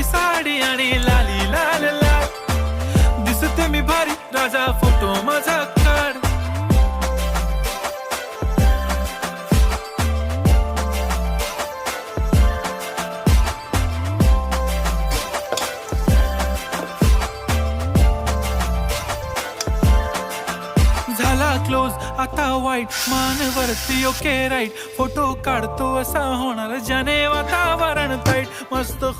गुलाबी साडी आणि लाली लाल लाल. दिसते मी भारी राजा फोटो माझा काढ. झाला क्लोज आता वाईट मान वरती ओके राईट फोटो काढतो असा होणार ज्याने वातावरण टाईट मस्त खुश